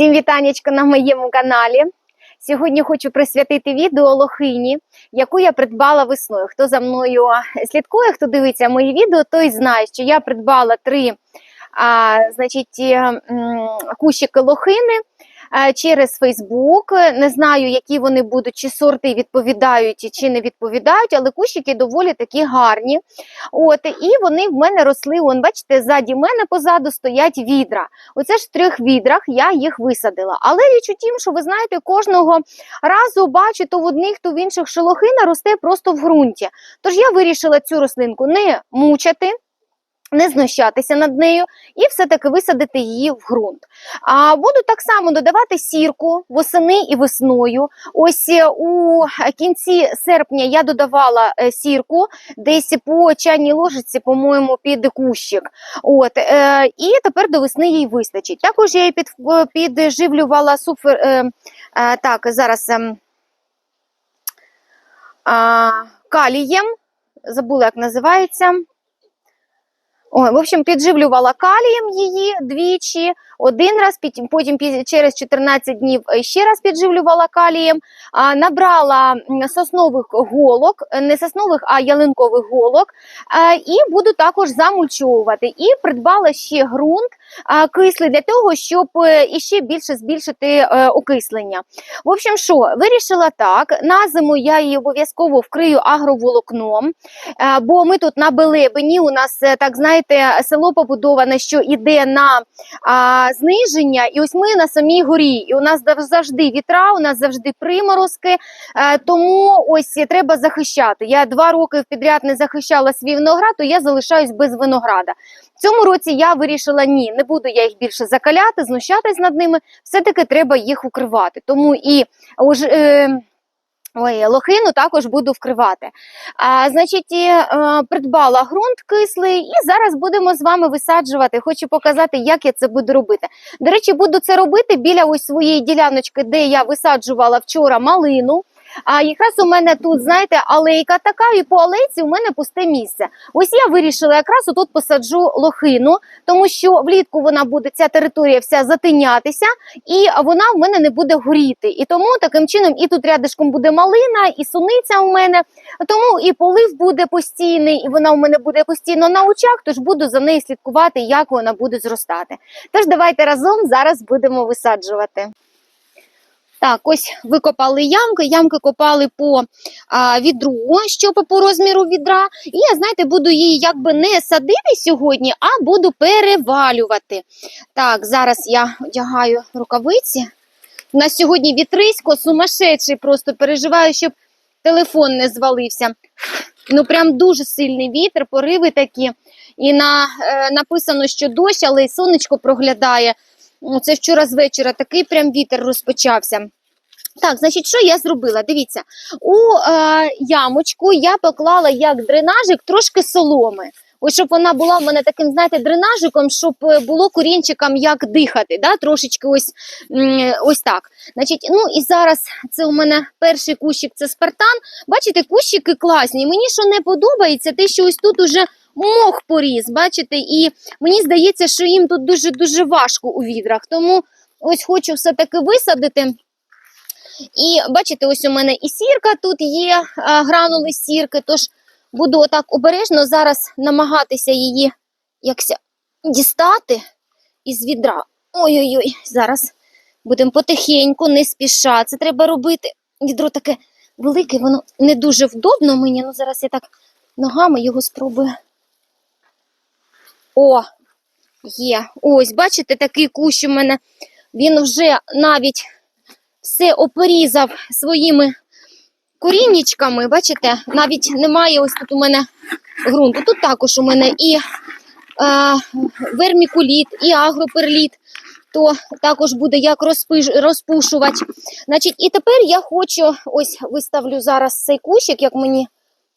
Всім вітанечко на моєму каналі. Сьогодні хочу присвятити відео лохині, яку я придбала весною. Хто за мною слідкує, хто дивиться мої відео, той знає, що я придбала три а, значить, е, кущики лохини через Фейсбук. Не знаю, які вони будуть, чи сорти відповідають, чи не відповідають, але кущики доволі такі гарні. От, і вони в мене росли. Вон, бачите, ззаді мене позаду стоять відра. Оце ж в трьох відрах я їх висадила. Але річ у тім, що ви знаєте, кожного разу бачу то в одних, то в інших шелохина росте просто в ґрунті. Тож я вирішила цю рослинку не мучати. Не знущатися над нею і все-таки висадити її в ґрунт. А буду так само додавати сірку восени і весною. Ось е, у кінці серпня я додавала е, сірку десь по чайній ложиці, по-моєму, під кущик. От, е, і тепер до весни їй вистачить. Також я її під, підживлювала суфер. Е, е, так, зараз е, а, калієм. Забула, як називається. Ой, в общем, підживлювала калієм її двічі, один раз, потім через 14 днів е, ще раз підживлювала калієм, набрала соснових голок, е, не соснових, а ялинкових голок, е, і буду також замульчовувати. І придбала ще ґрунт кислий для того, щоб іще більше збільшити окислення. В общем, що, вирішила так, на зиму я її обов'язково вкрию агроволокном, бо ми тут на Белебені, у нас, так знаєте, село побудоване, що йде на а, зниження, і ось ми на самій горі. І у нас зав- завжди вітра, у нас завжди приморозки, е, тому ось треба захищати. Я два роки підряд не захищала свій виноград, то я залишаюсь без винограда. В цьому році я вирішила ні, не буду я їх більше закаляти, знущатись над ними. Все-таки треба їх укривати. Тому і е, Ой, лохину також буду вкривати. А, значить, е, придбала ґрунт кислий, і зараз будемо з вами висаджувати. Хочу показати, як я це буду робити. До речі, буду це робити біля ось своєї діляночки, де я висаджувала вчора малину. А якраз у мене тут, знаєте, алейка така, і по алейці у мене пусте місце. Ось я вирішила якраз тут посаджу лохину, тому що влітку вона буде ця територія вся затинятися, і вона в мене не буде горіти. І тому таким чином і тут рядишком буде малина, і суниця у мене. Тому і полив буде постійний, і вона у мене буде постійно на очах, тож буду за нею слідкувати, як вона буде зростати. Тож давайте разом зараз будемо висаджувати. Так, ось викопали ямки. Ямки копали по а, відру, щоб по розміру відра. І я, знаєте, буду її якби не садити сьогодні, а буду перевалювати. Так, зараз я одягаю рукавиці. У нас сьогодні вітрисько, сумасшедший, просто переживаю, щоб телефон не звалився. Ну, прям дуже сильний вітер, пориви такі. І на, е, написано, що дощ, але й сонечко проглядає. Ну, Це вчора з вечора такий прям вітер розпочався. Так, значить, що я зробила? Дивіться, у е, ямочку я поклала як дренажик трошки соломи. Ось щоб вона була в мене таким, знаєте, дренажиком, щоб е, було корінчикам як дихати. Да? Трошечки ось, ось так. Значить, ну і зараз це у мене перший кущик, це спартан. Бачите, кущики класні. Мені що не подобається, те, що ось тут уже мох поріс, бачите, і мені здається, що їм тут дуже-дуже важко у відрах. Тому ось хочу все-таки висадити. І бачите, ось у мене і сірка тут є, гранули сірки, тож буду отак обережно зараз намагатися її якся дістати із відра. Ой-ой-ой, зараз будемо потихеньку, не спіша. Це треба робити. Відро таке велике, воно не дуже вдобно мені. Ну зараз я так ногами його спробую. О, є. Ось, бачите, такий кущ у мене. Він вже навіть все опорізав своїми коріннячками. Бачите, навіть немає ось тут у мене ґрунту. Тут також у мене і е, вермікуліт, і агроперліт. То також буде як розпиш. Значить, і тепер я хочу ось виставлю зараз цей кущик, як мені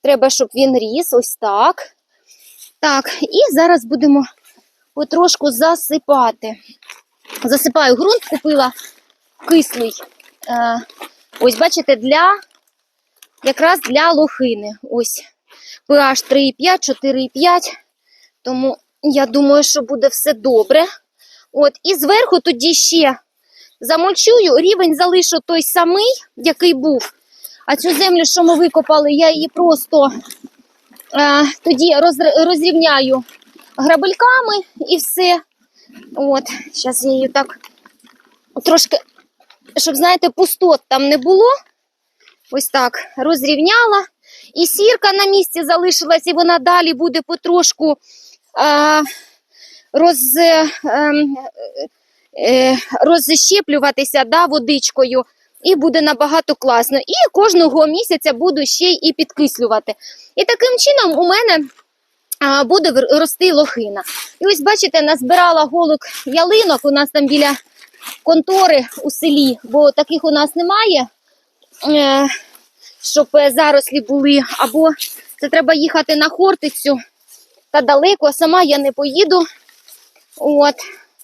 треба, щоб він ріс. Ось так. Так, і зараз будемо потрошку засипати. Засипаю ґрунт, купила кислий. Е, ось бачите, для якраз для лохини. Ось pH 3,5, 4,5. Тому я думаю, що буде все добре. От, і зверху тоді ще замульчую, рівень залишу той самий, який був. А цю землю, що ми викопали, я її просто тоді роз- розрівняю грабельками і все. От, зараз я її так трошки, щоб, знаєте, пустот там не було. Ось так розрівняла. І сірка на місці залишилась, і вона далі буде потрошку е, роз, е, ем, е, розщеплюватися да, водичкою. І буде набагато класно. І кожного місяця буду ще і підкислювати. І таким чином у мене буде рости лохина. І ось бачите, назбирала голок ялинок у нас там біля контори у селі, бо таких у нас немає, е, щоб зарослі були. Або це треба їхати на Хортицю та далеко, сама я не поїду. От,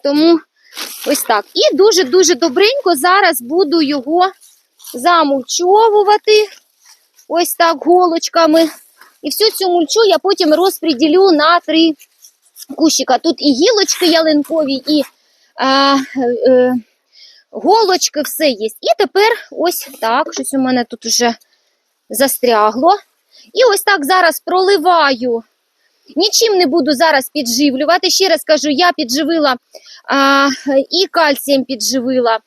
тому ось так. І дуже-дуже добренько зараз буду його замульчовувати ось так голочками. І всю цю мульчу я потім розподілю на три кущика. Тут і гілочки ялинкові, і е, е, голочки, все є. І тепер ось так, щось у мене тут вже застрягло. І ось так зараз проливаю. Нічим не буду зараз підживлювати. Ще раз кажу, я підживила а, і кальцієм підживила,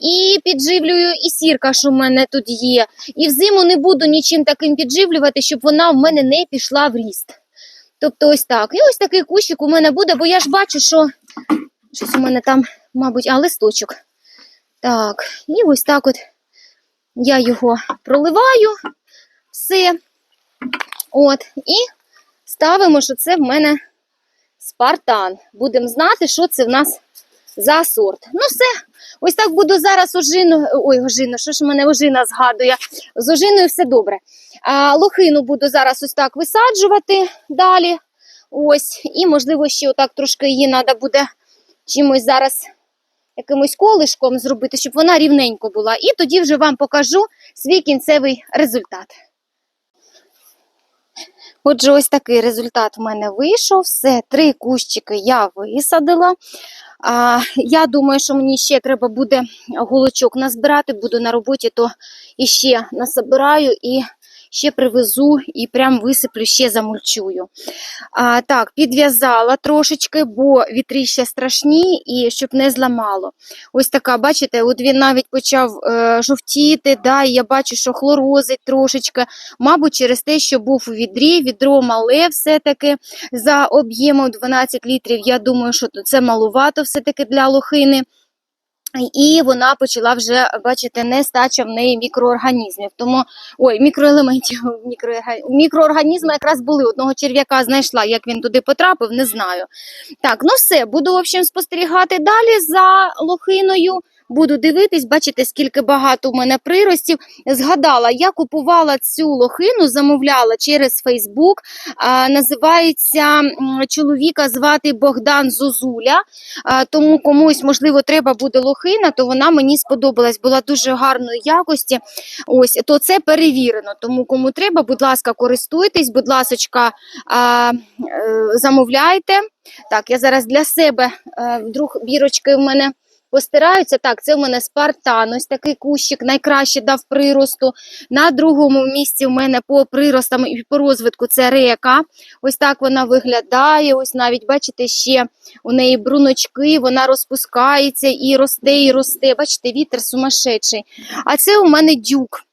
і підживлюю і сірка, що в мене тут є. І взиму не буду нічим таким підживлювати, щоб вона в мене не пішла в ріст. Тобто ось так. І ось такий кущик у мене буде, бо я ж бачу, що щось у мене там, мабуть, а листочок. Так, і ось так от я його проливаю, все. От, і ставимо, що це в мене спартан. Будемо знати, що це в нас за сорт. Ну, все. Ось так буду зараз ожину. Ой, ожину, що ж мене ожина згадує. З ожиною все добре. А, лохину буду зараз ось так висаджувати далі. Ось. І, можливо, ще отак трошки її треба буде чимось зараз якимось колишком зробити, щоб вона рівненько була. І тоді вже вам покажу свій кінцевий результат. Отже, ось такий результат в мене вийшов. Все, три кущики я висадила. А, я думаю, що мені ще треба буде голочок назбирати. Буду на роботі, то іще насобираю і ще привезу і прям висиплю, ще замульчую. А, так, підв'язала трошечки, бо вітри ще страшні і щоб не зламало. Ось така, бачите, от він навіть почав е, жовтіти, да, і я бачу, що хлорозить трошечки. Мабуть, через те, що був у відрі, відро мале все-таки за об'ємом 12 літрів. Я думаю, що це малувато все-таки для лохини. І вона почала вже, бачите, нестача в неї мікроорганізмів. Тому, ой, мікроелементів, мікроорга- мікроорганізми якраз були. Одного черв'яка знайшла, як він туди потрапив, не знаю. Так, ну все, буду, в общем, спостерігати далі за лохиною. Буду дивитись, бачите, скільки багато у мене приростів. Згадала, я купувала цю лохину, замовляла через Фейсбук. Називається чоловіка звати Богдан Зозуля. А, тому комусь, можливо, треба буде лохина, то вона мені сподобалась, була дуже гарної якості. Ось, то це перевірено. Тому кому треба, будь ласка, користуйтесь, будь ласка, а, е, замовляйте. Так, я зараз для себе е, вдруг бірочки в мене постираються. Так, це в мене спартан, ось такий кущик, найкраще дав приросту. На другому місці в мене по приростам і по розвитку це река. Ось так вона виглядає. Ось навіть, бачите, ще у неї бруночки, вона розпускається і росте, і росте. Бачите, вітер сумасшедший. А це у мене дюк.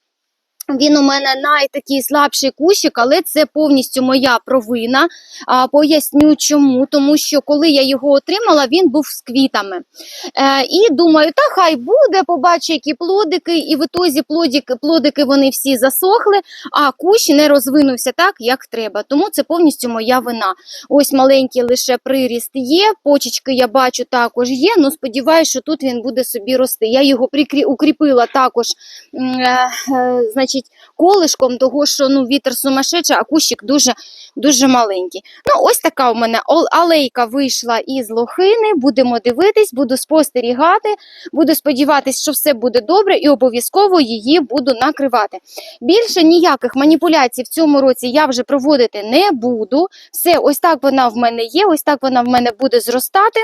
Він у мене найтакий слабший кущик, але це повністю моя провина. А, поясню чому. Тому що коли я його отримала, він був з квітами. Е, і думаю, та хай буде, побачу, які плодики. І в ітозі плодики, плодики вони всі засохли, а кущ не розвинувся так, як треба. Тому це повністю моя вина. Ось маленький лише приріст є, почечки я бачу також є. Ну сподіваюся, що тут він буде собі рости. Я його прикрі... укріпила також. Е, е, значить, колишком, того, що ну, вітер сумасшедший, а кущик дуже, дуже маленький. Ну, ось така у мене алейка вийшла із лохини. Будемо дивитись, буду спостерігати, буду сподіватися, що все буде добре, і обов'язково її буду накривати. Більше ніяких маніпуляцій в цьому році я вже проводити не буду. Все, ось так вона в мене є, ось так вона в мене буде зростати.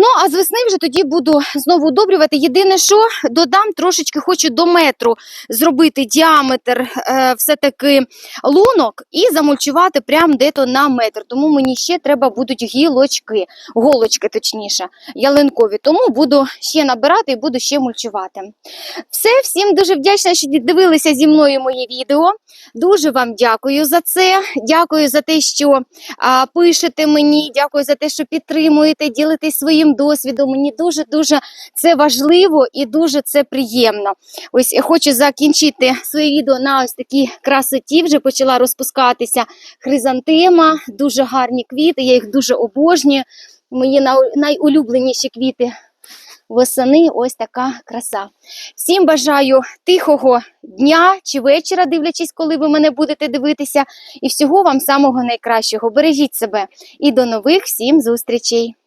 Ну, а з весни вже тоді буду знову удобрювати. Єдине, що додам трошечки хочу до метру зробити діаметр е, все-таки лунок і замульчувати прямо де-то на метр. Тому мені ще треба будуть гілочки, голочки, точніше, ялинкові. Тому буду ще набирати і буду ще мульчувати. Все, всім дуже вдячна, що дивилися зі мною моє відео. Дуже вам дякую за це. Дякую за те, що а, пишете мені. Дякую за те, що підтримуєте, ділитесь своїм досвідом. Мені дуже дуже це важливо і дуже це приємно. Ось я хочу закінчити своє відео на ось такій красоті. Вже почала розпускатися хризантема, дуже гарні квіти. Я їх дуже обожнюю. Мої найулюбленіші квіти восени. Ось така краса. Всім бажаю тихого дня чи вечора, дивлячись, коли ви мене будете дивитися. І всього вам самого найкращого. Бережіть себе і до нових всім зустрічей!